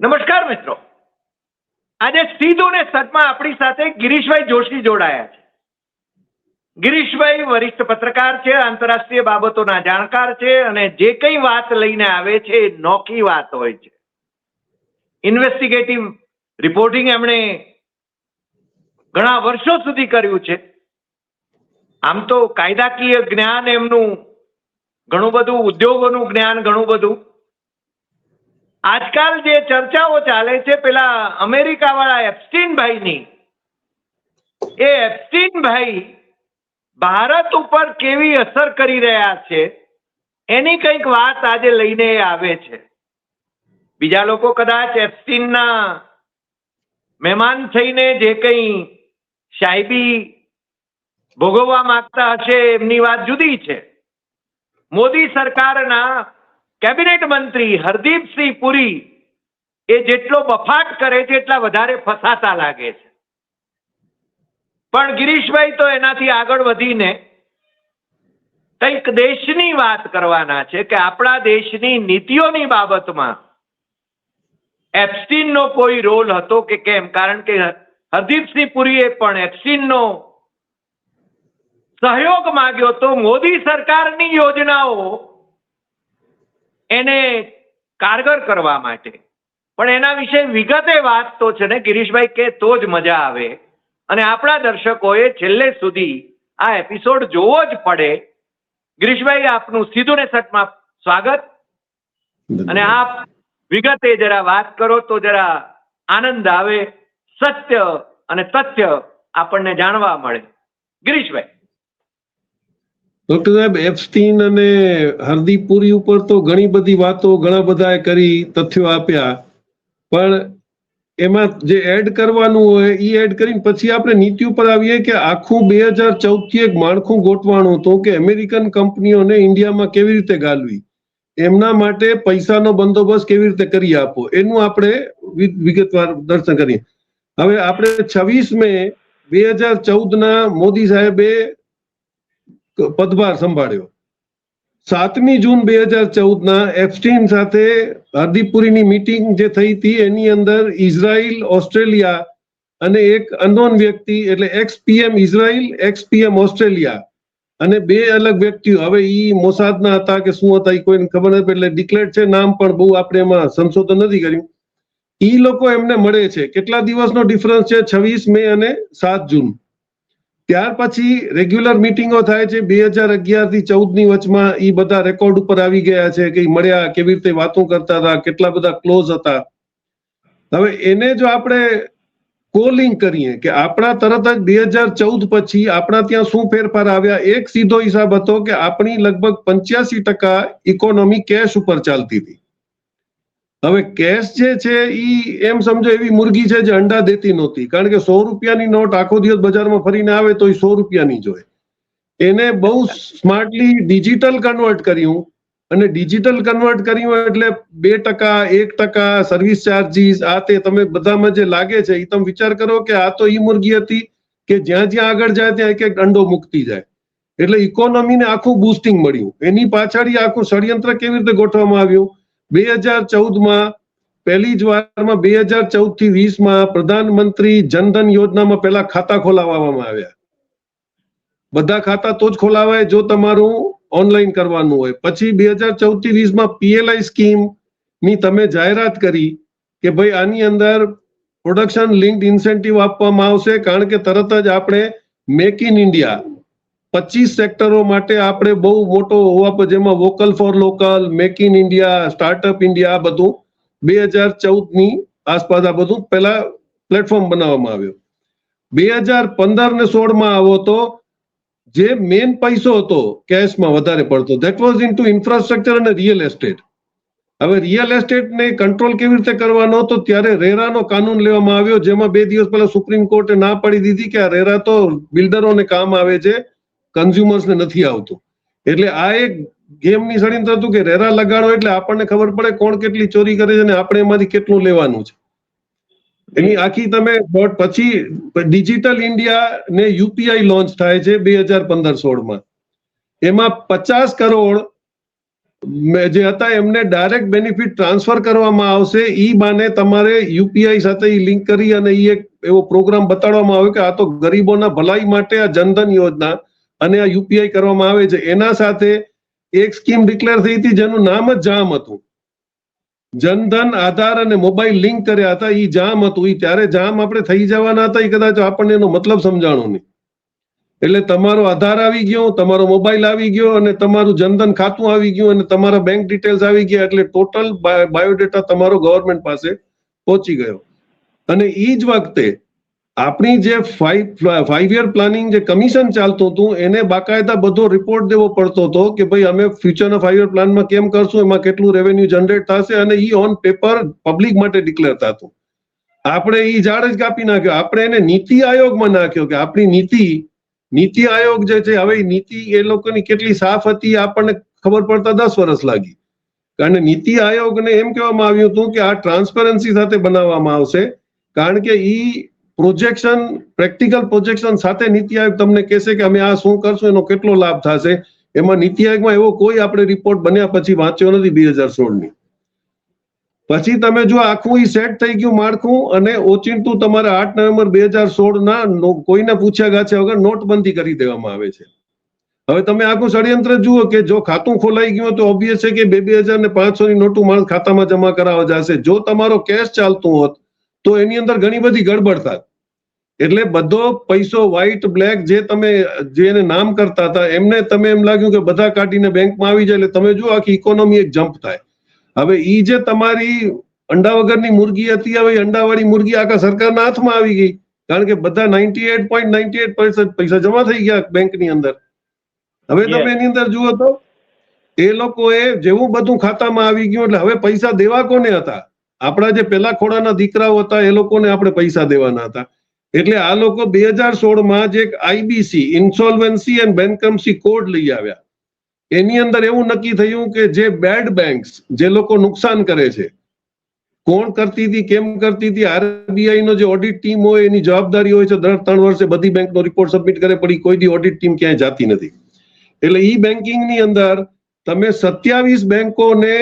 નમસ્કાર મિત્રો. આજે સીધું ને સટમાં આપણી સાથે ગિરીશભાઈ જોશી જોડાયા છે. ગિરીશભાઈ વરિષ્ઠ પત્રકાર છે, આંતરરાષ્ટ્રીય બાબતોના જાણકાર છે અને જે કઈ વાત લઈને આવે છે એ નોખી વાત હોય છે. ઇન્વેસ્ટિગેટિવ રિપોર્ટિંગ એમણે ઘણા વર્ષો સુધી કર્યું છે. આમ તો કાયદાકીય જ્ઞાન એમનું ઘણું બધું, ઉદ્યોગોનું જ્ઞાન ઘણું બધું આજકાલ જે ચર્ચાઓ ચાલે છે, પેલા અમેરિકા વાળા એપ્સ્ટીન ભાઈની એ એપ્સ્ટીન ભાઈ ભારત ઉપર કેવી અસર કરી રહ્યા છે, એની કંઈક વાત આજે લઈને આવે છે. બીજા લોકો કદાચ એપ્સ્ટીનના મહેમાન થઈને જે કંઈ સાહેબી ભોગવવા માંગતા હશે, એમની વાત જુદી છે. મોદી સરકારના કેબિનેટ મંત્રી હરદીપસિંહ પુરી એ જેટલો બફાટ કરે છે, એટલા વધારે ફસાતા લાગે છે. પણ ગિરીશભાઈ તો એનાથી આગળ વધીને કંઈક દેશની વાત કરવાના છે કે આપણા દેશની નીતિઓની બાબતમાં એપ્સ્ટીનનો કોઈ રોલ હતો કે કેમ? કારણ કે હરદીપસિંહ પુરીએ પણ એપ્સ્ટીનનો સહયોગ માંગ્યો તો મોદી સરકારની યોજનાઓ એને કારગર કરવા માટે. પણ એના વિશે વિગતે વાત તો છે ને ગિરીશભાઈ કે તો જ મજા આવે. અને આપણા દર્શકોએ છેલ્લે સુધી આ એપિસોડ જોવો જ પડે. ગિરીશભાઈ આપનું સીધું ને સટમાં સ્વાગત. અને આપ વિગતે જરા વાત કરો તો જરા આનંદ આવે સત્ય અને તથ્ય આપણને જાણવા મળે. ગિરીશભાઈ. ડોક્ટર સાહેબ એપ્સ્ટીન અને હરદીપ પુરી ઉપર તો ઘણી બધી વાતો ઘણા બધાએ કરી, તથ્યો આપ્યા. પણ એમાં જે એડ કરવાનું હોય એ એડ કરીને પછી આપણે નીતિ ઉપર આવીએ કે આખું બે હજાર ચૌદથી એક માળખું ગોઠવાનું હતું કે અમેરિકન કંપનીઓને ઇન્ડિયામાં કેવી રીતે ગાલવી? એમના માટે પૈસાનો બંદોબસ્ત કેવી રીતે કરી આપો? એનું આપણે વિગતવાર દર્શન કરીએ. હવે આપણે છવ્વીસ મે બે હજાર ચૌદ ના મોદી સાહેબે પદભાર સંભાળ્યો. સાતમી જૂન બે હજાર ચૌદ ના એપ્સ્ટીન સાથે હરદીપુરીની મીટિંગ જે થઈ હતી, એની અંદર ઇઝરાયલ, ઓસ્ટ્રેલિયા અને એક અનનોન વ્યક્તિ, એટલે ex PM Israel ex PM Australia અને બે અલગ વ્યક્તિઓ. હવે ઈ મોસાદના હતા કે શું હતા એ કોઈને ખબર નથી, એટલે ડિક્લેર છે, નામ પણ બહુ આપણે એમાં સંશોધન નથી કર્યું. ઈ લોકો એમને મળે છે. કેટલા દિવસનો ડિફરન્સ છે? છવ્વીસ મે અને સાત જૂન. ત્યાર પછી રેગ્યુલર મિટિંગો થાય છે. બે હજાર અગિયારથી ચૌદની વચમાં એ બધા રેકોર્ડ ઉપર આવી ગયા છે કે મળ્યા, કેવી રીતે વાતો કરતા હતા, કેટલા બધા ક્લોઝ હતા. હવે એને જો આપણે કોલિંગ કરીએ કે આપણા તરત જ બે હજાર ચૌદ પછી આપણા ત્યાં શું ફેરફાર આવ્યા, એક સીધો હિસાબ હતો કે આપણી લગભગ પંચ્યાસી ટકા ઇકોનોમી કેશ ઉપર ચાલતી હતી. હવે કેશ જે છે એ એમ સમજો એવી મુરગી છે જે અંડા દેતી નહોતી. કારણ કે સો રૂપિયાની નોટ આખો દિવસ બજારમાં ફરીને આવે તો એ સો રૂપિયાની જ એને બહુ સ્માર્ટલી ડિજિટલ કન્વર્ટ કર્યું. અને ડિજિટલ કન્વર્ટ કર્યું એટલે બે ટકા, એક ટકા સર્વિસ ચાર્જીસ આ તે તમે બધામાં જે લાગે છે એ તમે વિચાર કરો કે આ તો એ મુરગી હતી કે જ્યાં જ્યાં આગળ જાય ત્યાં એક એક અંડો મૂકતી જાય. એટલે ઇકોનોમીને આખું બુસ્ટિંગ મળ્યું. એની પાછળ આખું ષડયંત્ર કેવી રીતે ગોઠવવામાં આવ્યું? બે હજાર ચૌદમાં પહેલી જ વારમાં બે હજાર ચૌદથી વીસમાં પ્રધાનમંત્રી જનધન યોજનામાં પહેલા ખાતા ખોલાવવામાં આવ્યા. બધા ખાતા તો જ ખોલાવાય જો તમારું ઓનલાઈન કરવાનું હોય. પછી બે હજાર ચૌદથી વીસમાં પીએલઆઈ સ્કીમની તમે જાહેરાત કરી કે ભાઈ આની અંદર પ્રોડક્શન લિંક્ડ ઇન્સેન્ટિવ આપવામાં આવશે. કારણ કે તરત જ આપણે મેક ઇન ઇન્ડિયા પચીસ સેક્ટરો માટે આપણે બહુ મોટો હોવા જેમાં vocal for local, make in India, startup India આ બધું, બે હજાર ચૌદની આસપાસ આ બધું પહેલા પ્લેટફોર્મ બનાવવામાં આવ્યું. બે હજાર પંદર ને સોળમાં આવો તો જે મેન પૈસો હતો કેશમાં વધારે પડતો. That was into infrastructure અને રિયલ એસ્ટેટ હવે રિયલ એસ્ટેટ ને કંટ્રોલ કેવી રીતે કરવાનો? હતો ત્યારે રેરાનો કાનૂન લેવામાં આવ્યો, જેમાં બે દિવસ પહેલા સુપ્રીમ કોર્ટે ના પાડી દીધી કે આ રેરા તો બિલ્ડરોને કામ આવે છે. કન્ઝ્યુમર્સને નથી આવતું. એટલે આ એક ગેમની ષડયંત્ર હતું કે રેરા લગાડો એટલે આપણને ખબર પડે કોણ કેટલી ચોરી કરે છે અને આપણે એમાંથી કેટલું લેવાનું છે. એની આખી તમે પછી ડિજિટલ ઇન્ડિયા ને યુપીઆઈ લોન્ચ થાય છે બે હજાર પંદર સોળમાં. એમાં પચાસ કરોડ જે હતા એમને ડાયરેક્ટ બેનિફિટ ટ્રાન્સફર કરવામાં આવશે. ઈ બાને તમારે યુપીઆઈ સાથે લિંક કરી અને એક એવો પ્રોગ્રામ બતાડવામાં આવે કે આ તો ગરીબોના ભલાઈ માટે આ જનધન યોજના અને આ યુપીઆઈ કરવામાં આવે છે. એના સાથે એક સ્કીમ ડિક્લેર થઈ હતી જેનું નામ જ જામ હતું. જનધન, આધાર અને મોબાઈલ લિંક કર્યા હતા. એ જામ હતું. ઈ ત્યારે જામ આપણે થઈ જવાના હતા. ઈ કદાચ આપણને એનો મતલબ સમજાણો નહીં. એટલે તમારો આધાર આવી ગયો, તમારો મોબાઈલ આવી ગયો અને તમારું જનધન ખાતું આવી ગયું અને તમારા બેંક ડિટેલ્સ આવી ગયા એટલે ટોટલ બાયોડેટા તમારો ગવર્મેન્ટ પાસે પહોંચી ગયો. અને એ જ વખતે આપણી જે ફાઈવ ફાઈવ યર પ્લાનિંગ જે કમિશન ચાલતું હતું, એને બાકાયદા બધો રિપોર્ટ દેવો પડતો હતો કે ભાઈ અમે ફ્યુચરના ફાઈવ યર પ્લાનમાં કેમ કરશું, એમાં કેટલું રેવન્યુ જનરેટ થશે અને ઈ ઓન પેપર પબ્લિક માટે ડિક્લેર થતું. આપણે એ ઝાડ જ કાપી નાખ્યો. આપણે એને નીતિ આયોગમાં નાખ્યો કે આપણી નીતિ નીતિ આયોગ જે છે, હવે નીતિ એ લોકોની કેટલી સાફ હતી એ આપણને ખબર પડતા દસ વર્ષ લાગી. કારણ કે નીતિ આયોગને એમ કહેવામાં આવ્યું હતું કે આ ટ્રાન્સપરન્સી સાથે બનાવવામાં આવશે. કારણ કે ઈ પ્રોજેક્શન પ્રેક્ટિકલ પ્રોજેક્શન સાથે નીતિ આયોગ તમને કહેશે કે અમે આ શું કરશું, એનો કેટલો લાભ થશે. એમાં નીતિ આયોગમાં એવો કોઈ આપણે રિપોર્ટ બન્યા પછી વાંચ્યો નથી બે હજાર સોળની. પછી તમે જો આખું ઈ સેટ થઈ ગયું માળખું અને ઓચિંતું તમારે આઠ નવેમ્બર બે હજાર સોળના કોઈને પૂછ્યા ગાછ્યા વગર નોટબંધી કરી દેવામાં આવે છે. હવે તમે આખું ષડયંત્ર જુઓ કે જો ખાતું ખોલાઈ ગયું તો ઓબ્વિયસ છે કે બે બે હજાર ને પાંચસો ની નોટું માણસ ખાતામાં જમા કરાવવા જશે. જો તમારો કેશ ચાલતું હોત તો એની અંદર ઘણી બધી ગડબડ થાય. એટલે બધો પૈસો વ્હાઈટ બ્લેક જે તમે જેને નામ કરતા હતા એમને તમે એમ લાગ્યું કે બધા કાઢીને બેંકમાં આવી જાય એટલે તમે જો આખી ઇકોનોમી એક જમ્પ થાય. હવે ઈ જે તમારી અંડા વગરની મુરગી હતી હવે અંડાવાળી મુરગી આખા સરકારના હાથમાં આવી ગઈ. કારણ કે બધા ninety eight point ninety eight પૈસા જમા થઈ ગયા બેંકની અંદર. હવે તમે એની અંદર જુઓ તો એ લોકોએ જેવું બધું ખાતામાં આવી ગયું એટલે હવે પૈસા દેવા કોને હતા? આપણા જે પેલા ખોડાના દીકરાઓ હતા, એ લોકોને આપણે પૈસા દેવાના હતા. એટલે આ લોકો બે હજાર સોળમાં જે IBC insolvency and bankruptcy code લઈ આવ્યા. એની અંદર એવું નક્કી થયું કે જે બેડ બેંક્સ જે લોકો નુકસાન કરે છે, કોણ કરતી હતી, કેમ કરતી હતી આરબીઆઈ નો જે ઓડિટ ટીમ હોય, એની જવાબદારી હોય છે, દર ત્રણ વર્ષે બધી બેંકનો રિપોર્ટ સબમિટ કરે પડી કોઈ દી ઓડિટ ટીમ ક્યાંય જાતી નથી. એટલે ઈ બેન્કિંગની અંદર તમે સત્યાવીસ બેંકોને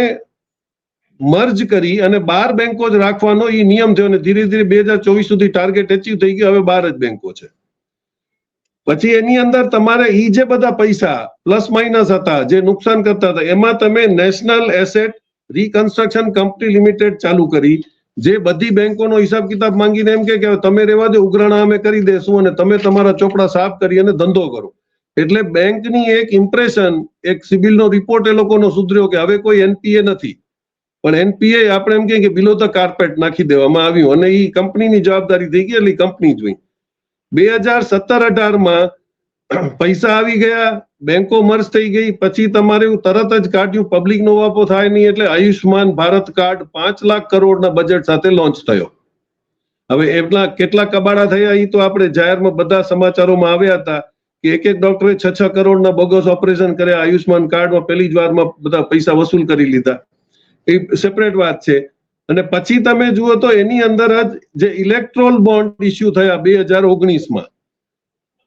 મર્જ કરી અને બાર બેંકો જ રાખવાનો એ નિયમ થયો અને ધીરે ધીરે બે હજાર ચોવીસ સુધી ટાર્ગેટ એચીવ થઈ ગયો, હવે બાર જ બેંકો છે. પછી એની અંદર તમારે ઈ જે બધા પૈસા પ્લસ માઇનસ હતા, જે નુકસાન કરતા હતા, એમાં તમે national asset reconstruction company limited ચાલુ કરી, જે બધી બેંકોનો હિસાબ કિતાબ માંગીને એમ કે તમે રહેવા દે, ઉઘરાણા અમે કરી દેશું અને તમે તમારા ચોપડા સાફ કરી અને ધંધો કરો. એટલે બેંકની એક ઇમ્પ્રેશન એક સિબિલનો રિપોર્ટ એ લોકોનો સુધર્યો કે હવે કોઈ એનપીએ નથી. પણ એનપીએ આપણે એમ કે બિલો ધ કાર્પેટ નાખી દેવામાં આવ્યું અને એ કંપનીની જવાબદારી થઈ ગઈ એટલે કંપની જોઈ બે હજાર સત્તર અઢારમાં પૈસા આવી ગયા બેંકો મર્જ થઈ ગઈ, પછી તમારે તરત જ કાઢ્યું પબ્લિક નો વાપો થાય નહીં એટલે આયુષ્માન ભારત કાર્ડ પાંચ લાખ કરોડના બજેટ સાથે લોન્ચ થયો. હવે એટલા કેટલા કબાડા થયા એ તો આપણે જાહેરમાં બધા સમાચારોમાં આવ્યા હતા કે એક એક ડોક્ટરે છ છ કરોડના બોગસ ઓપરેશન કર્યા આયુષ્માન કાર્ડમાં પહેલી જ વારમાં બધા પૈસા વસૂલ કરી લીધા. એ સેપરેટ વાત છે. અને પછી તમે જુઓ તો એની અંદર જ જે ઇલેક્ટ્રોલ બોન્ડ ઇસ્યુ થયા બે હજાર ઓગણીસમાં.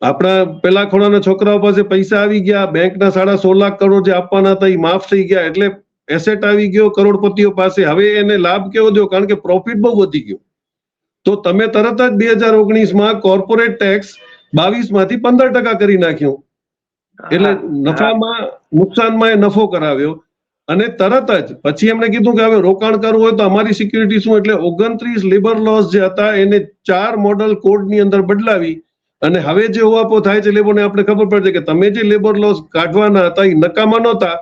આપણા પેલા ખોડાના છોકરાઓ પાસે પૈસા આવી ગયા બેંકના સાડા સોળ લાખ કરોડ જે આપવાના હતા એ માફ થઈ ગયા એટલે એસેટ આવી ગયો કરોડપતિઓ પાસે. હવે એને લાભ કેવો થયો? કારણ કે પ્રોફિટ બહુ વધી ગયું. તો તમે તરત જ બે હજાર ઓગણીસમાં કોર્પોરેટ ટેક્સ બાવીસમાંથી પંદર ટકા કરી નાખ્યું. એટલે નફામાં નુકસાનમાં એ નફો કરાવ્યો. અને તરત જ પછી એમણે કીધું કે હવે રોકાણ કરવું હોય તો અમારી સિક્યુરિટી શું એટલે ઓગણત્રીસ લેબર લોસ જે હતા એને ચાર મોડલ કોડની અંદર બદલાવી અને હવે જે ઓવાપો થાય છે લેબરને આપણે ખબર પડશે કે તમે જે લેબર લોસ કાઢવાના હતા એ નકામા નહોતા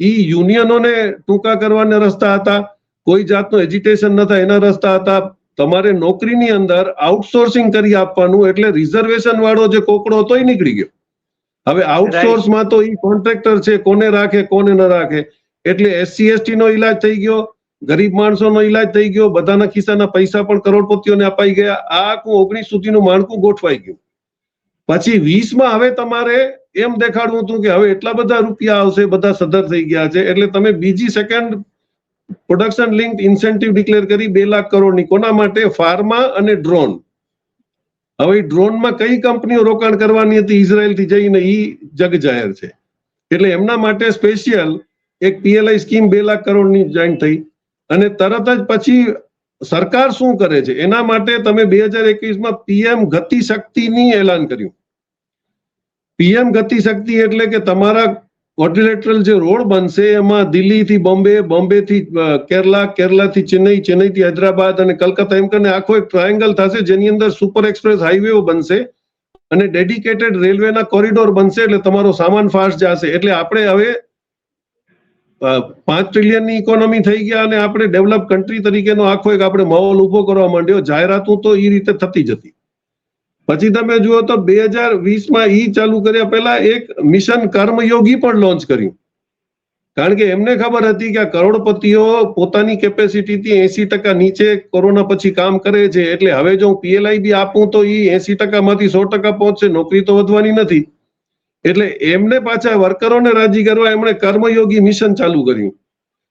એ યુનિયનોને ટૂંકા કરવાના રસ્તા હતા કોઈ જાતનું એજ્યુટેશન નતા એના રસ્તા હતા. તમારે નોકરીની અંદર આઉટસોર્સિંગ કરી આપવાનું એટલે રિઝર્વેશન વાળો જે કોકડો હતો એ નીકળી ગયો. હવે આઉટસોર્સમાં તો એ કોન્ટ્રાક્ટર છે કોને રાખે કોને ન રાખે. એટલે એસસી એસટી નો ઈલાજ થઈ ગયો, ગરીબ માણસોનો ઈલાજ થઈ ગયો, બધાના ખિસ્સાના પૈસા પણ કરોડપતિઓને અપાઈ ગયા. આ આખું ઓગણીસ સુધીનું માળખું ગોઠવાઈ ગયું. પછી વીસમાં હવે તમારે એમ દેખાડવું હતું કે હવે એટલા બધા રૂપિયા આવશે, બધા સદર થઈ ગયા છે. એટલે તમે બીજી second production link incentive declare કરી બે લાખ કરોડની. કોના માટે? ફાર્મા અને ડ્રોન. હવે ડ્રોનમાં કઈ કંપનીઓ રોકાણ કરવાની હતી? ઇઝરાયલથી જઈને એ જગ જાહેર છે. એટલે એમના માટે સ્પેશિયલ એક પીએલઆઈ સ્કીમ બે લાખ કરોડની જોઈન થઈ. અને તરત જ પછી સરકાર શું કરે છે? એના માટે તમે બે હજાર એકવીસમાં પીએમ ગતિ શક્તિની એલાન કર્યું. પીએમ ગતિ શક્તિ એટલે કે તમારા ક્વોડ્રિલેટરલ જે રોડ બનશે, એમાં દિલ્હીથી બોમ્બે, બોમ્બેથી કેરલા, કેરલાથી ચેન્નઈ, ચેન્નઈથી હૈદરાબાદ અને કલકત્તા, એમ કરીને આખો એક ટ્રાયેંગલ થશે, જેની અંદર સુપર એક્સપ્રેસ હાઈવેઓ બનશે અને ડેડિકેટેડ રેલવેના કોરિડોર બનશે, એટલે તમારો સામાન ફાસ્ટ જશે. એટલે આપણે હવે પાંચ ટ્રિલિયનની ઇકોનોમી થઈ ગયા અને આપણે ડેવલપ કન્ટ્રી તરીકેનો આખો એક આપણે માહોલ ઊભો કરવા માંડ્યો. જાહેરાતો તો એ રીતે થતી જતી પછી તમે જુઓ તો બે હજાર વીસમાં ઈ ચાલુ કર્યા પહેલા એક મિશન કર્મયોગી પણ લોન્ચ કર્યું. કારણ કે એમને ખબર હતી કે આ કરોડપતિઓ પોતાની કેપેસિટીથી એસી ટકા નીચે કોરોના પછી કામ કરે છે. એટલે હવે જો હું પીએલઆઈ બી આપું તો એ એસી ટકામાંથી સો ટકા પહોંચશે. નોકરી તો વધવાની નથી. એટલે એમને પાછા વર્કરોને રાજી કરવા એમણે કર્મયોગી મિશન ચાલુ કર્યું.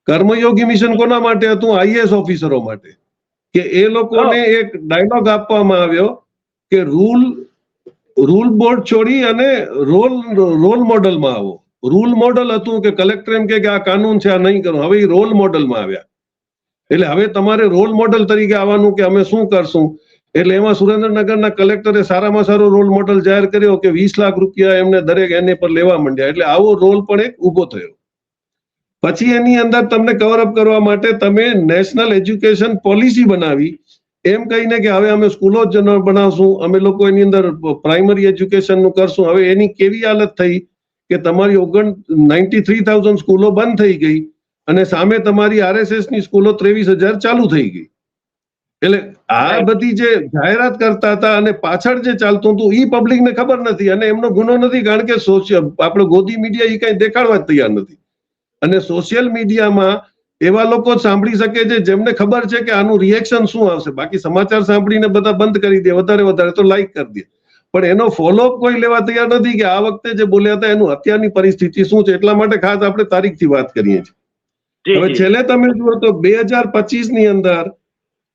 કર્મયોગી મિશન કોના માટે હતું? આઈએસ ઓફિસરો માટે. કે એ લોકોને એક ડાયલોગ આપવામાં આવ્યો કે રૂલ રૂલ બોર્ડ છોડી અને રોલ રોલ મોડલમાં આવો. રૂલ મોડલ હતું કે કલેક્ટર એમ કે આ કાનૂન છે આ નહીં કરવું હવે એ રોલ મોડલમાં આવ્યા. એટલે હવે તમારે રોલ મોડલ તરીકે આવવાનું કે અમે શું કરશું? એટલે એમાં સુરેન્દ્રનગરના કલેક્ટરે સારામાં સારો રોલ મોડલ જાહેર કર્યો કે વીસ લાખ રૂપિયા એમને દરેક એને પર લેવા માંડ્યા. એટલે આવો રોલ પણ એક ઊભો થયો. પછી એની અંદર તમને કવર અપ કરવા માટે તમે નેશનલ એજ્યુકેશન પોલિસી બનાવી. એમ કહીને કે હવે અમે સ્કૂલો જ બનાવશું, અમે લોકો એની અંદર પ્રાઇમરી એજ્યુકેશનનું કરશું. હવે એની કેવી હાલત થઈ કે તમારી ઓગણ નાઇન્ટી થ્રી થાઉઝન્ડ સ્કૂલો બંધ થઈ ગઈ અને સામે તમારી આરએસએસની સ્કૂલો ત્રેવીસ હજાર ચાલુ થઈ ગઈ. એટલે આ બધી જે જાહેરાત કરતા હતા અને પાછળ જે ચાલતું હતું એ પબ્લિક ને ખબર નથી અને એમનો ગુનો નથી કારણ કે સોશિયલ આપણે ગોદી મીડિયા એ કઈ દેખાડવા જ તૈયાર નથી. અને સોશિયલ મીડિયામાં એવા લોકો સાંભળી શકે છે જેમને ખબર છે કે આનું રિએક્શન શું આવશે. બાકી સમાચાર સાંભળીને બધા બંધ કરી દે વધારે વધારે તો લાઈક કરી દે. પણ એનો ફોલોઅપ કોઈ લેવા તૈયાર નથી કે આ વખતે જે બોલ્યા હતા એનું અત્યારની પરિસ્થિતિ શું છે એટલા માટે ખાસ આપણે તારીખથી વાત કરીએ છીએ. હવે છેલ્લે તમે જુઓ તો બે હજાર પચીસની અંદર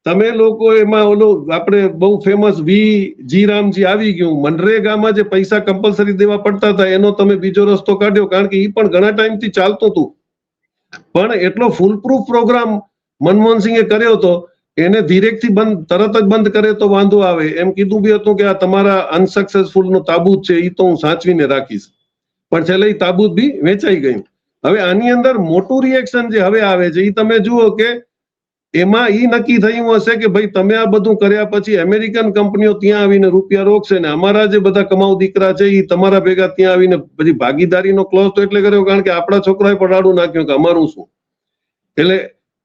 તમે લોકો એમાં ઓલું આપણે બહુ ફેમસ વી જી રામજી આવી ગયું. મનરેગામાં જે પૈસા કમ્પલસરી દેવા પડતા હતા, એનો તમે બીજો રસ્તો કાઢ્યો, કારણ કે એ પણ ઘણા ટાઈમથી ચાલતું હતું. પણ એટલો ફૂલપ્રૂફ પ્રોગ્રામ પ્રોગ્રામ મનમોહનસિંહે કર્યો હતો, એને ધીરેકથી બંધ, તરત જ બંધ કરે તો વાંધો આવે. એમ કીધું બી હતું કે આ તમારા અનસક્સેસફુલ નો તાબૂત છે એ તો હું સાચવીને રાખીશ. પણ છેલ્લે એ તાબૂત બી વેચાઈ ગયું. હવે આની અંદર મોટું રિએક્શન જે હવે આવે છે એ તમે જુઓ કે એમાં ઈ નક્કી થયું હશે કે ભાઈ તમે આ બધું કર્યા પછી અમેરિકન કંપનીઓ ત્યાં આવીને રૂપિયા રોકશે ને અમારા જે બધા કમાઉ દીકરા છે એ તમારા ભેગા ત્યાં આવીને પછી ભાગીદારીનો ક્લોઝ તો એટલે કર્યો કારણ કે આપણા છોકરાએ પડાડું નાખ્યું કે અમારું શું? એટલે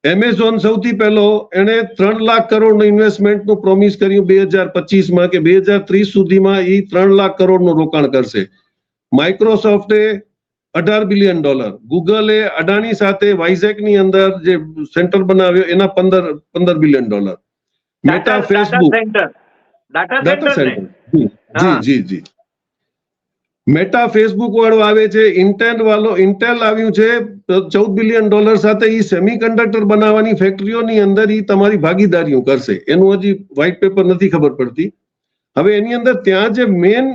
એમેઝોન સૌથી પહેલો એણે ત્રણ લાખ કરોડનું ઇન્વેસ્ટમેન્ટનું પ્રોમિસ કર્યું બે હજાર પચીસમાં કે બે હજાર ત્રીસ સુધીમાં એ ત્રણ લાખ કરોડનું રોકાણ કરશે. માઇક્રોસોફ્ટે અઢાર બિલિયન ડોલર. ગૂગલે અડાણી સાથે વાઇઝેકની અંદર જે સેન્ટર બનાવ્યો એના પંદર પંદર billion dollar. Meta Facebook data centre જી જી જી મેટા ફેસબુક વાળો આવે છે ઇન્ટેલ વાળો ઇન્ટેલ આવ્યું છે ચૌદ બિલિયન ડોલર સાથે એ સેમિકન્ડક્ટર બનાવવાની ફેક્ટરીઓની અંદર એ તમારી ભાગીદારીઓ કરશે. એનું હજી વ્હાઇટ પેપર નથી ખબર પડતી. હવે એની અંદર ત્યાં જે મેન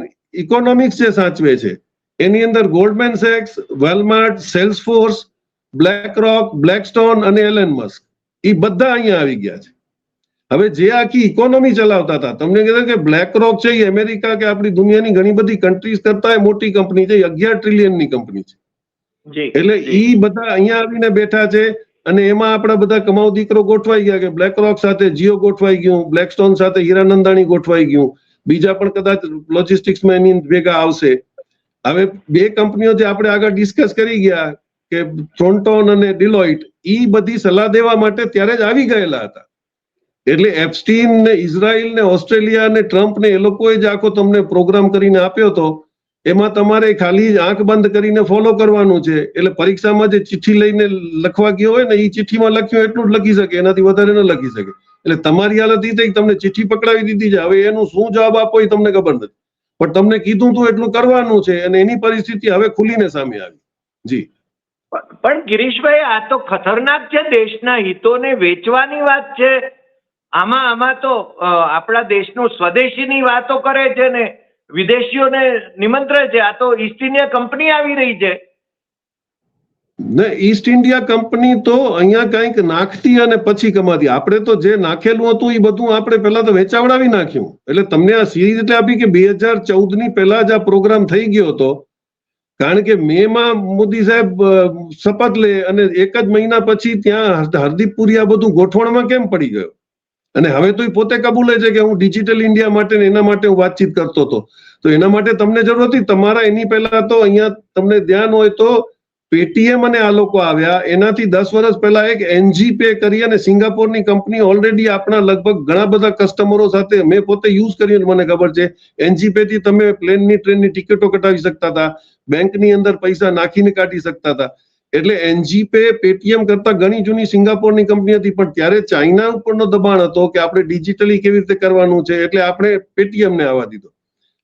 ઇકોનોમિક્સ જે સાચવે છે એની અંદર ગોલ્ડમેન સેક્સ Walmart Salesforce BlackRock Blackstone અને એલન મસ્ક એ બધા અહીંયા આવી ગયા છે. હવે જે આખી ઇકોનોમી ચલાવતા હતા તમને કીધું કે બ્લેક રોક છે એ અમેરિકા કે આપણી દુનિયાની ઘણી બધી કન્ટ્રીઝ કરતા મોટી કંપની છે અગિયાર ટ્રિલિયનની કંપની છે. એટલે એ ઈ બધા અહીંયા આવીને બેઠા છે અને એમાં આપણા બધા કમાઉ દીકરો ગોઠવાઈ ગયા કે બ્લેક રોક સાથે જીઓ ગોઠવાઈ ગયું બ્લેકસ્ટોન સાથે હીરાનંદાણી ગોઠવાઈ ગયું. બીજા પણ કદાચ લોજિસ્ટિક્સમાં એની ભેગા આવશે. હવે બે કંપનીઓ જે આપણે આગળ ડિસ્કસ કરી ગયા કે થ્રોન્ટોન અને ડિલોઇટ એ બધી સલાહ દેવા માટે ત્યારે જ આવી ગયેલા હતા. એટલે એપ્સ્ટીન ને ઇઝરાયલ ને ઓસ્ટ્રેલિયા ને ટ્રમ્પ ને, એ લોકોએ જ આખો તમને પ્રોગ્રામ કરીને આપ્યો હતો એમાં તમારે ખાલી આંખ બંધ કરીને ફોલો કરવાનું છે. એટલે પરીક્ષામાં જે ચિઠ્ઠી લઈને લખવા ગયો હોય ને એ ચિઠ્ઠીમાં લખ્યું એટલું જ લખી શકે, એનાથી વધારે ન લખી શકે. એટલે તમારી હાલત એ થઈ તમને ચિઠ્ઠી પકડાવી દીધી છે. હવે એનું શું જવાબ આપો એ તમને ખબર નથી. પણ તમને કીધું તું એટલું કરવાનું છે અને એની પરિસ્થિતિ હવે ખુલીને સામે આવી. જી. પણ ગિરીશભાઈ, આ તો ખતરનાક છે દેશના હિતોને વેચવાની વાત છે. આમાં આમાં તો આપણા દેશનું સ્વદેશીની વાતો કરે છે ને વિદેશીઓને નિમંત્રણ છે. આ તો ઈસ્ટ ઇન્ડિયા કંપની આવી રહી છે. ને ઈસ્ટ ઇન્ડિયા કંપની તો અહીંયા કંઈક નાખતી અને પછી કમાતી. આપણે તો જે નાખેલું હતું એ બધું આપણે પહેલા તો વેચાવડાવી નાખ્યું. એટલે તમને આ સિરીઝ એટલે આપી કે બે હજાર ચૌદની પહેલા જ આ પ્રોગ્રામ થઈ ગયો હતો. કારણ કે મે માં મોદી સાહેબ શપથ લે અને એક જ મહિના પછી ત્યાં હરદીપપુરી આ બધું ગોઠવણમાં કેમ પડી ગયો? અને હવે તો એ પોતે કબૂલે છે કે હું ડિજિટલ ઇન્ડિયા માટે એના માટે હું વાતચીત કરતો હતો. તો એના માટે તમને જરૂર હતી. તમારા એની પહેલા તો અહીંયા તમને ધ્યાન હોય તો પેટીએમ અને આ લોકો આવ્યા. એનાથી દસ વર્ષ પહેલા એક એનજી પે કરી અને સિંગાપોરની કંપની ઓલરેડી આપણા લગભગ ઘણા બધા કસ્ટમરો સાથે મેં પોતે યુઝ કર્યું મને ખબર છે. એનજી પે થી તમે પ્લેનની ટ્રેનની ટિકિટો કટાવી શકતા હતા, બેંકની અંદર પૈસા નાખીને કાઢી શકતા હતા. એટલે એનજી પે પેટીએમ કરતા ઘણી જૂની સિંગાપોરની કંપની હતી, પણ ત્યારે ચાઇના ઉપરનો દબાણ હતો કે આપણે ડિજિટલી કેવી રીતે કરવાનું છે, એટલે આપણે પેટીએમ ને આવવા દીધો.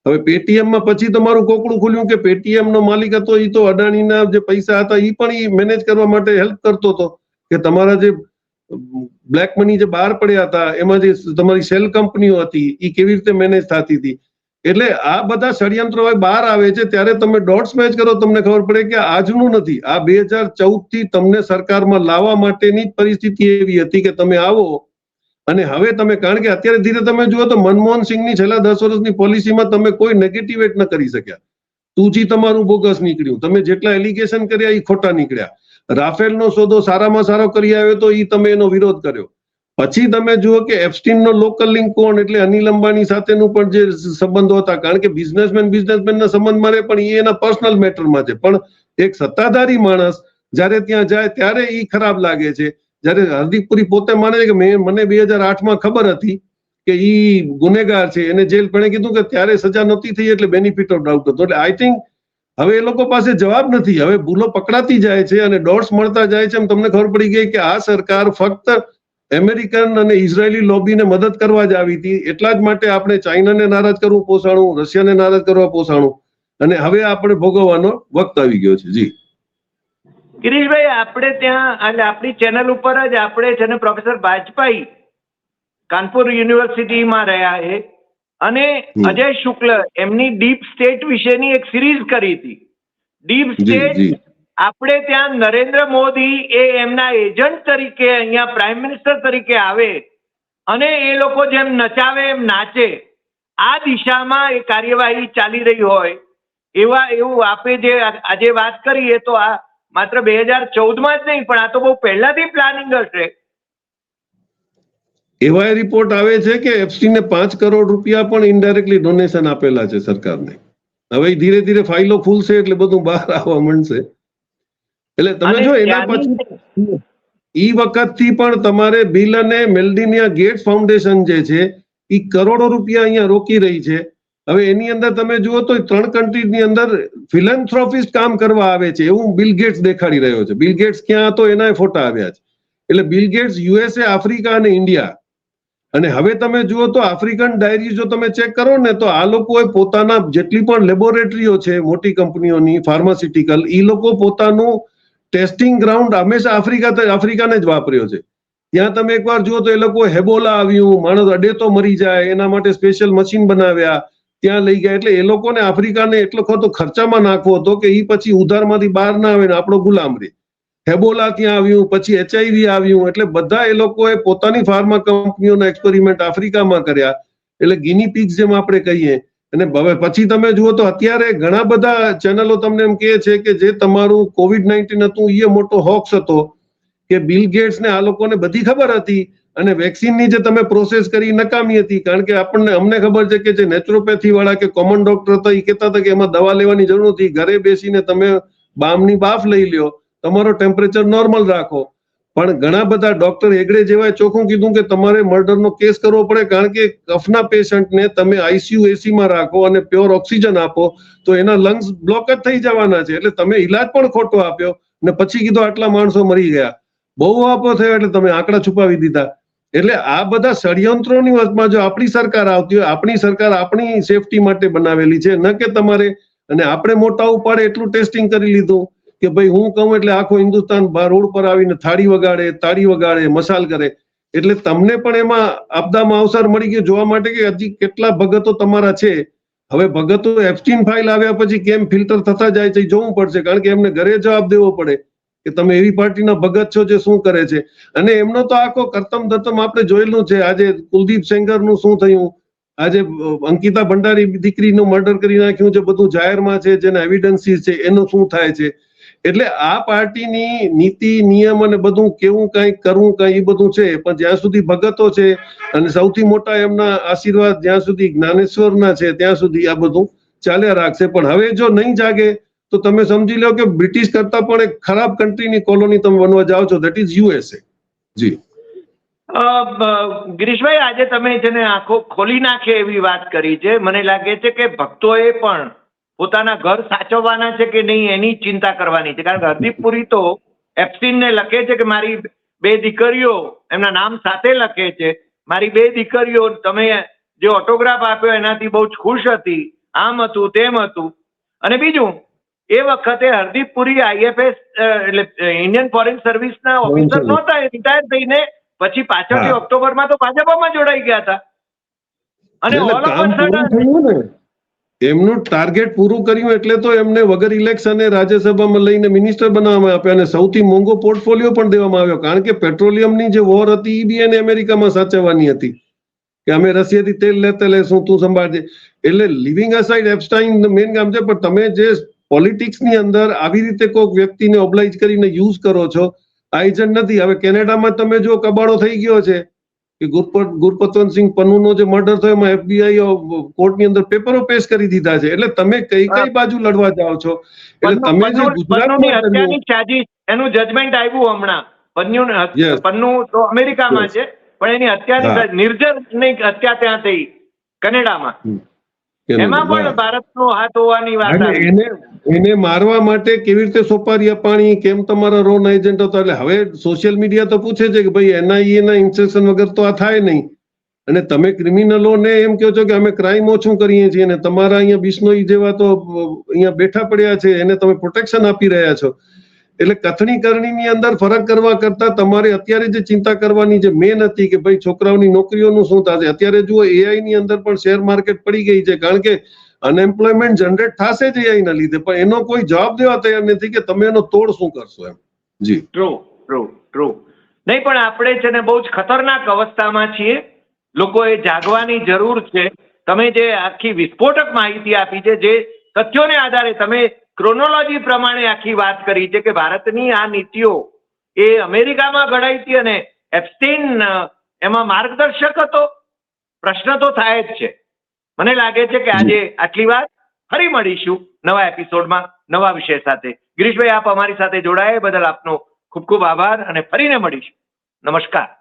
હવે પેટીએમમાં પછી તમારું કોકડું ખુલ્યું કે પેટીએમ નો માલિક હતો એ તો અદાણીના જે પૈસા હતા એ પણ એ મેનેજ કરવા માટે હેલ્પ કરતો હતો કે તમારા જે બ્લેક મની જે બહાર પડ્યા હતા, એમાં જે તમારી સેલ કંપનીઓ હતી એ કેવી રીતે મેનેજ થતી હતી? એટલે આ બધા ષડયંત્રો બહાર આવે છે, ત્યારે તમે ડોટ્સ મેચ કરો, તમને ખબર પડે કે આજનું નથી, આ બે હજાર ચૌદથી તમને સરકારમાં લાવવા માટેની પરિસ્થિતિ એવી હતી કે તમે આવો અને હવે તમે, કારણ કે અત્યારે ધીરે તમે જુઓ તો મનમોહન સિંહની છેલ્લા દસ વર્ષની પોલિસીમાં તમે કોઈ નેગેટિવેટ ન કરી શક્યા. તુજી તમારું બોગસ નીકળ્યું. તમે જેટલા એલિગેશન કર્યા એ ખોટા નીકળ્યા. રાફેલનો સોદો સારામાં સારો કરી આવ્યો તો એ તમે એનો વિરોધ કર્યો. પછી તમે જુઓ કે એપ્સ્ટીનનો લોકલ લિંક કોણ એટલે અનિલ અંબાણી સાથેનું પણ જે સંબંધો હતા, કારણ કે બિઝનેસમેન બિઝનેસમેનના સંબંધમાં રહે, પણ એ એના પર્સનલ મેટરમાં છે. પણ એક સત્તાધારી માણસ જ્યારે ત્યાં જાય, ત્યારે એ ખરાબ લાગે છે. જ્યારે હરદીપપુરી પોતે માને કે મેં, મને બે હજાર આઠમાં ખબર હતી કે ઈ ગુનેગાર છે. એને જેલ પણ કીધું કે ત્યારે સજા નહોતી થઈ એટલે બેનિફિટ ઓફ ડાઉટ હતો. એટલે આઈ થિંક હવે એ લોકો પાસે જવાબ નથી. હવે ભૂલો પકડાતી જાય છે અને ડોટ્સ મળતા જાય છે એમ તમને ખબર પડી ગઈ કે આ સરકાર ફક્ત અમેરિકન અને ઇઝરાયેલી લોબીને મદદ કરવા જ આવી હતી. એટલા જ માટે આપણે ચાઇનાને નારાજ કરવું, પોસાણું, રશિયાને નારાજ કરવા, પોસાણું. અને હવે આપણે ભોગવવાનો વખત આવી ગયો છે. જી. ગિરીશભાઈ આપણે ત્યાં એટલે આપણી ચેનલ ઉપર જ આપણે છે ને પ્રોફેસર બાજપાઈ કાનપુર યુનિવર્સિટીમાં રહ્યા છે. અને અજય શુક્લ એમની ડીપ સ્ટેટ વિશેની એક સિરીઝ કરી હતી. ડીપ સ્ટેટ આપણે ત્યાં નરેન્દ્ર મોદી એ એમના એજન્ટ તરીકે અહીંયા પ્રાઇમ મિનિસ્ટર તરીકે આવે અને એ લોકો જેમ નચાવે એમ નાચે આ દિશામાં એ કાર્યવાહી ચાલી રહી હોય. એવા એવું આપે જે આજે વાત કરીએ તો આ માત્ર બે હજાર ચૌદમાં જ નહીં પણ આ તો બહુ પહેલાથી પ્લાનિંગ હશે. એવા રિપોર્ટ આવે છે કે એફસીને પાંચ કરોડ રૂપિયા પણ ઇનડાયરેક્ટલી ડોનેશન આપેલા છે સરકારને. હવે ધીરે ધીરે ફાઇલો ખુલશે એટલે બધું બહાર આવવા માંડશે. એટલે તમે જો એના પછી ઈ વખતથી પણ તમારે બિલ અને મેલ્ડિનિયા ગેટ ફાઉન્ડેશન જે છે એ કરોડો રૂપિયા અહીંયા રોકી રહી છે. હવે એની અંદર તમે જુઓ તો ત્રણ કન્ટ્રીની અંદર ફિલેન્થ્રોફિસ્ટ કામ કરવા આવે છે, એવું બિલ ગેટ્સ દેખાડી રહ્યો છે. બિલ ગેટ્સ ક્યાં હતો એના ફોટા આવ્યા છે. એટલે બિલ ગેટ્સ યુએસએ આફ્રિકા અને ઇન્ડિયા અને હવે તમે જુઓ તો આફ્રિકન ડાયરી જો તમે ચેક કરો ને તો આ લોકોએ પોતાના જેટલી પણ લેબોરેટરીઓ છે, મોટી કંપનીઓની ફાર્માસ્યુટિકલ એ લોકો પોતાનું ટેસ્ટિંગ ગ્રાઉન્ડ હંમેશા આફ્રિકા આફ્રિકાને જ વાપર્યો છે. ત્યાં તમે એકવાર જુઓ તો એ લોકો હેબોલા આવ્યું, માણસ અડે તો મરી જાય, એના માટે સ્પેશિયલ મશીન બનાવ્યા. ત્યાં લઈ ગયા એટલે એ લોકોને આફ્રિકાને એટલો ખોટો ખર્ચામાં નાખવો હતો કે એ પછી ઉધારમાંથી બહાર ના આવે ને આપણો ગુલામ રે. હેબોલા ત્યાં આવ્યું, પછી એચઆઈવી આવ્યું, એટલે બધા એ લોકોએ પોતાની ફાર્મા કંપનીઓના એક્સપેરિમેન્ટ આફ્રિકામાં કર્યા. એટલે ગિની પીક જેમ આપણે કહીએ. અને હવે પછી તમે જુઓ તો અત્યારે ઘણા બધા ચેનલો તમને એમ કહે છે કે જે તમારું કોવિડ નાઇન્ટીન હતું એ મોટો હોક્સ હતો કે બિલ ગેટ્સ ને આ લોકોને બધી ખબર હતી. અને વેક્સિનની જે તમે પ્રોસેસ કરી નકામી હતી. કારણ કે આપણને, અમને ખબર છે કે જે નેચરોપેથી વાળા કે કોમન ડોક્ટર હતા એ કહેતા હતા કે એમાં દવા લેવાની જરૂર નથી. ઘરે બેસીને તમે બામની બાફ લઈ લ્યો. તમારો ટેમ્પરેચર નોર્મલ રાખો. પણ ઘણા બધા ડોક્ટર હેગડે જેવાય ચોખ્ખું કીધું કે તમારે મર્ડરનો કેસ કરવો પડે, કારણ કે કફના પેશન્ટને તમે આઈસીયુ એસીમાં રાખો અને પ્યોર ઓક્સિજન આપો, તો એના લંગ્સ બ્લોક જ થઈ જવાના છે. એટલે તમે ઈલાજ પણ ખોટો આપ્યો ને પછી કીધું આટલા માણસો મરી ગયા. બહુ આપો થયો એટલે તમે આંકડા છુપાવી દીધા. એટલે આ બધા ષડયંત્રોની વચમાં જો આપણી સરકાર આવતી હોય, આપણી સરકાર આપણી સેફટી માટે બનાવેલી છે. ન કે તમારે, અને આપણે મોટા ઉપાડે એટલું ટેસ્ટિંગ કરી લીધું કે ભાઈ હું કહું એટલે આખો હિન્દુસ્તાન રોડ પર આવીને થાળી વગાડે, તાળી વગાડે, મસાલ કરે. એટલે તમને પણ એમાં આપદામાં અવસર મળી ગયો જોવા માટે કે હજી કેટલા ભગતો તમારા છે. હવે ભગતો એફટીન ફાઇલ આવ્યા પછી કેમ ફિલ્ટર થતા જાય છે જોવું પડશે, કારણ કે એમને ઘરે જવાબ દેવો પડે. કે તમે એવી પાર્ટીના ભગત છો જે શું કરે છે? અને એમનો તો આખો કરતમ દત્તમ આપણે જોયેલું છે. આજે કુલદીપ સેંગરનું શું થયું? આજે અંકિતા ભંડારી દીકરીનું મર્ડર કરી નાખ્યું છે. બધું જાહેરમાં છે, જેના એવિડન્સીસ છે, એનું શું થાય છે? એટલે આ પાર્ટીની નીતિ, નિયમ અને બધું કેવું કઈ કરવું કઈ એ બધું છે. પણ જ્યાં સુધી ભગતો છે અને સૌથી મોટા એમના આશીર્વાદ જ્યાં સુધી જ્ઞાનેશ્વરના છે, ત્યાં સુધી આ બધું ચાલ્યા રાખશે. પણ હવે જો નહીં જાગે તો તમે સમજી લો કે બ્રિટિશ કરતા પણ એક ખરાબ કન્ટ્રીની કોલોની તમે બનવા જાઓ છો. દેટ ઇઝ યુએસએ જી. ગિરીશભાઈ, આજે તમે જેને આંખો ખોલી નાખે એવી વાત કરી છે. મને લાગે છે કે ભક્તોએ પણ પોતાના ઘર સાચવવાના છે કે નહીં એની ચિંતા કરવાની છે. કારણ કે હરદીપ પુરી તો એપ્સિનને લખે છે કે મારી બે દીકરીઓ, એમના નામ સાથે લખે છે. મારી બે દીકરીઓ, તમે જે ઓટોગ્રાફ આપ્યો એનાથી બહુ જ ખુશ હતી. આમ હતું તેમ હતું. અને બીજું એ વખતે હરદીપ પુરી આઈએફએસ એટલે ઇન્ડિયન ફોરેન સર્વિસના ઓફિસર નહોતા રિટાયર થઈને પછી પાછળથી ઓક્ટોબરમાં તો ભાજપમાં જોડાઈ ગયા હતા. અને એમનું ટાર્ગેટ પૂરું કર્યું એટલે તો એમને વગર ઇલેક્શને રાજ્યસભામાં લઈને મિનિસ્ટર બનાવવામાં આપ્યા અને સૌથી મોંઘો પોર્ટફોલિયો પણ દેવામાં આવ્યો. કારણ કે પેટ્રોલિયમની જે વોર હતી એ બી એને અમેરિકામાં સાચવવાની હતી. કે અમે રશિયાથી તેલ લેતા લેશું તું સંભાળજે. એટલે લિવિંગ અસાઇડ એપ્સ્ટાઇન મેઇન કામ છે પણ તમે જે પોલિટિક્સની અંદર આવી રીતે કોઈક વ્યક્તિને ઓબ્લાઇજ કરીને યુઝ કરો છો આ એજન્ટ નથી. હવે કેનેડામાં તમે જો કબાડો થઈ ગયો છે કે ગુરપત ગુરપતવંતસિંહ પન્નુનો જે મર્ડર થયો એમાં એફબીઆઈ કોર્ટની અંદર પેપરો પેશ કરી દીધા છે. એટલે તમે કઈ કઈ બાજુ લડવા જાઓ છો? એટલે તમે જે પન્નુ- ગુજરાતમાં એનું જજમેન્ટ આવ્યું હમણાં. પન્નુને હત- પન્નુ તો અમેરિકામાં છે પણ એની હત્યાની નિર્જર હત્યા ત્યાં થઈ કનેડામાં. એમાં પણ ભારતનો હાથ હોવાની વાત એને એને મારવા માટે કેવી રીતે સોપારી અપાણી કેમ તમારા રોન એજન્ટ હતો? એટલે હવે સોશિયલ મીડિયા તો પૂછે છે કે ભાઈ એનઆઈએ ના ઇન્સ્ટ્રક્શન વગર તો આ થાય નહીં. અને તમે ક્રિમિનલોને એમ કહો છો કે અમે ક્રાઇમ ઓછું કરીએ છીએ અને તમારા અહીંયા બિશ્નોઈ જેવા તો અહીંયા બેઠા પડ્યા છે એને તમે પ્રોટેક્શન આપી રહ્યા છો. એટલે કથણી કરણીની અંદર ફરક કરવા કરતા તમારે અત્યારે જે ચિંતા કરવાની જે મેન હતી કે ભાઈ છોકરાઓની નોકરીઓનું શું થશે, અત્યારે જુઓ એઆઈ ની અંદર પણ શેર માર્કેટ પડી ગઈ છે. કારણ કે અનએમ્પ્લોયમેન્ટ જનરેટ થશે જ એઆઈ ના લીધે, પણ એનો કોઈ જવાબ દેવા તૈયાર નથી કે તમે એનો તોડ શું કરશો એમ. જી. ટ્રુ ટ્રુ ટ્રુ નહીં, પણ આપણે છે ને બહુ જ ખતરનાક અવસ્થામાં છીએ. લોકોએ જાગવાની જરૂર છે. તમે જે આખી વિસ્ફોટક માહિતી આપી છે, જે તથ્યોને આધારે તમે ક્રોનોલોજી પ્રમાણે આખી વાત કરી છે કે ભારતની આ નીતિઓ એ અમેરિકામાં ઘડાઈ હતી અને એપ્સ્ટીન એમાં માર્ગદર્શક હતો. પ્રશ્ન તો થાય જ છે. મને લાગે છે કે આજે આટલી વાત ફરી મળીશું નવા એપિસોડમાં, નવા વિષય સાથે. ગિરીશભાઈ, આપ અમારી સાથે જોડાયા બદલ આપનો ખૂબ ખૂબ આભાર અને ફરીને મળીશું. નમસ્કાર.